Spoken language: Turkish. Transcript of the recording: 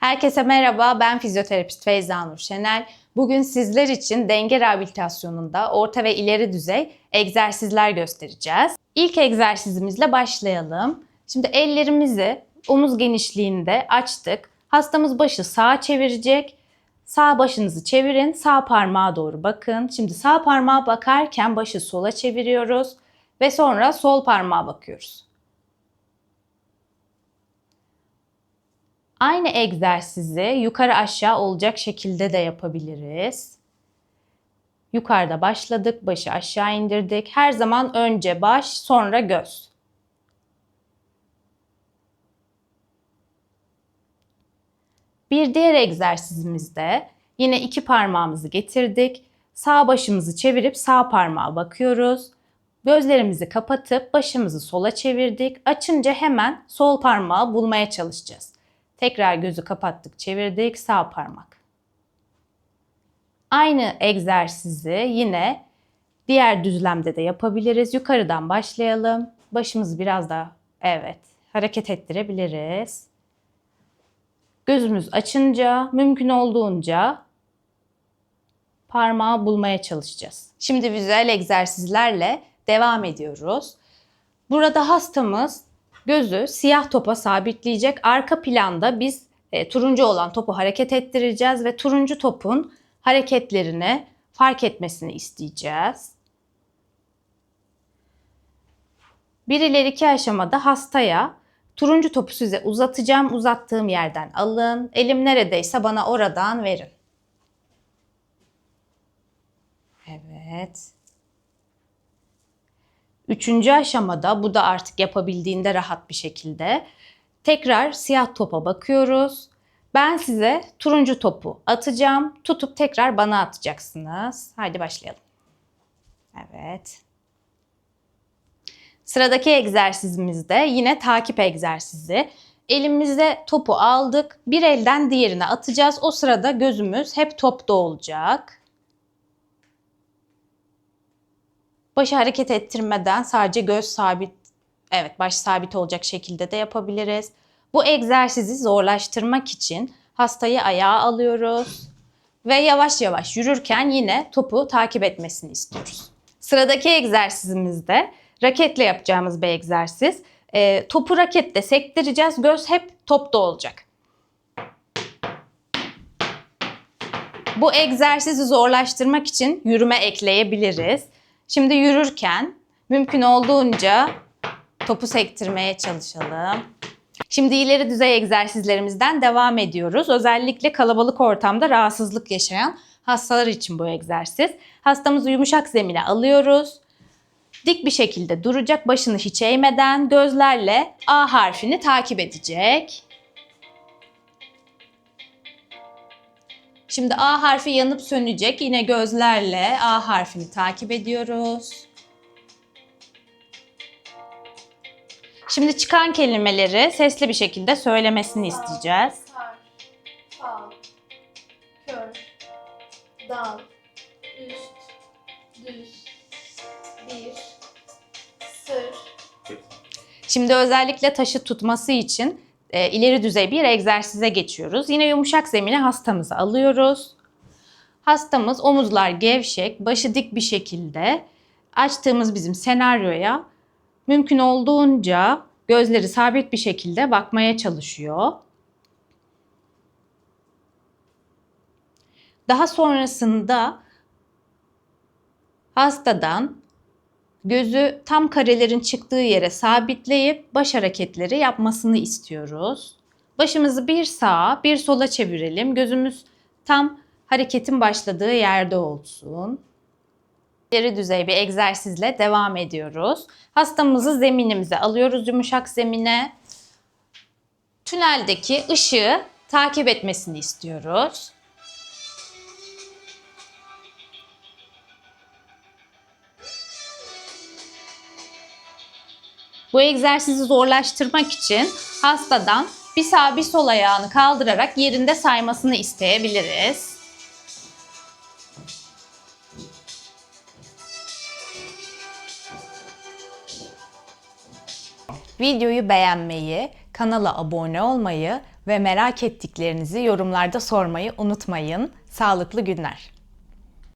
Herkese merhaba, ben fizyoterapist Feyza Nur Şenel. Bugün sizler için denge rehabilitasyonunda orta ve ileri düzey egzersizler göstereceğiz. İlk egzersizimizle başlayalım. Şimdi ellerimizi omuz genişliğinde açtık. Hastamız başı sağa çevirecek. Sağ başınızı çevirin, sağ parmağa doğru bakın. Şimdi sağ parmağa bakarken başı sola çeviriyoruz ve sonra sol parmağa bakıyoruz. Aynı egzersizi yukarı aşağı olacak şekilde de yapabiliriz. Yukarıda başladık, başı aşağı indirdik. Her zaman önce baş, sonra göz. Bir diğer egzersizimizde yine iki parmağımızı getirdik. Sağ başımızı çevirip sağ parmağa bakıyoruz. Gözlerimizi kapatıp başımızı sola çevirdik. Açınca hemen sol parmağı bulmaya çalışacağız. Tekrar gözü kapattık, çevirdik, sağ parmak. Aynı egzersizi yine diğer düzlemde de yapabiliriz. Yukarıdan başlayalım. Başımızı biraz daha evet hareket ettirebiliriz. Gözümüz açınca mümkün olduğunca parmağı bulmaya çalışacağız. Şimdi vizüel egzersizlerle devam ediyoruz. Burada hastamız gözü siyah topa sabitleyecek. Arka planda biz e, turuncu olan topu hareket ettireceğiz ve turuncu topun hareketlerini fark etmesini isteyeceğiz. Bir ileriki aşamada hastaya turuncu topu size uzatacağım. Uzattığım yerden alın. Elim neredeyse bana oradan verin. Evet. Üçüncü aşamada bu da artık yapabildiğinde rahat bir şekilde tekrar siyah topa bakıyoruz. Ben size turuncu topu atacağım. Tutup tekrar bana atacaksınız. Haydi başlayalım. Evet. Sıradaki egzersizimizde yine takip egzersizi. Elimize topu aldık. Bir elden diğerine atacağız. O sırada gözümüz hep topta olacak. Başı hareket ettirmeden sadece göz sabit, evet baş sabit olacak şekilde de yapabiliriz. Bu egzersizi zorlaştırmak için hastayı ayağa alıyoruz ve yavaş yavaş yürürken yine topu takip etmesini istiyoruz. Sıradaki egzersizimizde raketle yapacağımız bir egzersiz. E, topu raketle sektireceğiz. Göz hep topta olacak. Bu egzersizi zorlaştırmak için yürüme ekleyebiliriz. Şimdi yürürken mümkün olduğunca topu sektirmeye çalışalım. Şimdi ileri düzey egzersizlerimizden devam ediyoruz. Özellikle kalabalık ortamda rahatsızlık yaşayan hastalar için bu egzersiz. Hastamızı yumuşak zemine alıyoruz. Dik bir şekilde duracak, başını hiç eğmeden gözlerle A harfini takip edecek. Şimdi A harfi yanıp sönecek. Yine gözlerle A harfini takip ediyoruz. Şimdi çıkan kelimeleri sesli bir şekilde söylemesini isteyeceğiz. Sar, fal, kör, dal, üst, düz, bir, sır, Şimdi özellikle taşı tutması için e, ileri düzey bir egzersize geçiyoruz. Yine yumuşak zemine hastamızı alıyoruz. Hastamız omuzlar gevşek, başı dik bir şekilde açtığımız bizim senaryoya mümkün olduğunca gözleri sabit bir şekilde bakmaya çalışıyor. Daha sonrasında hastadan gözü tam karelerin çıktığı yere sabitleyip baş hareketleri yapmasını istiyoruz. Başımızı bir sağa, bir sola çevirelim. Gözümüz tam hareketin başladığı yerde olsun. İleri düzey bir egzersizle devam ediyoruz. Hastamızı zeminimize alıyoruz yumuşak zemine. Tüneldeki ışığı takip etmesini istiyoruz. Bu egzersizi zorlaştırmak için hastadan bir sağ bir sol ayağını kaldırarak yerinde saymasını isteyebiliriz. Videoyu beğenmeyi, kanala abone olmayı ve merak ettiklerinizi yorumlarda sormayı unutmayın. Sağlıklı günler.